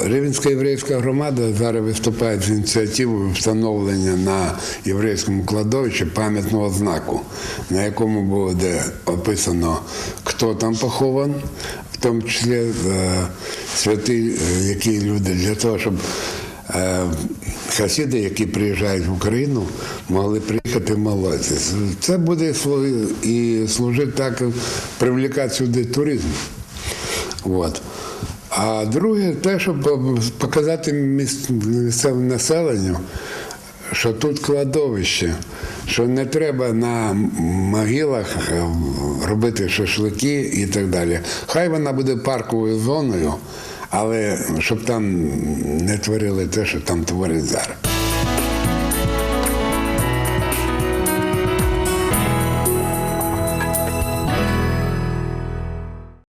Рівенська єврейська громада зараз виступає з ініціативою встановлення на єврейському кладовищі пам'ятного знаку, на якому буде описано, хто там похован, в тому числі е, святі, е, які люди, для того, щоб е, хасиди, які приїжджають в Україну, могли приїхати молитися. Це буде і служити так привлекати сюди туризм. От. А друге, те, щоб показати міс- місцевому населенню, що тут кладовище, що не треба на могилах робити шашлики і так далі. Хай вона буде парковою зоною, але щоб там не творили те, що там творять зараз.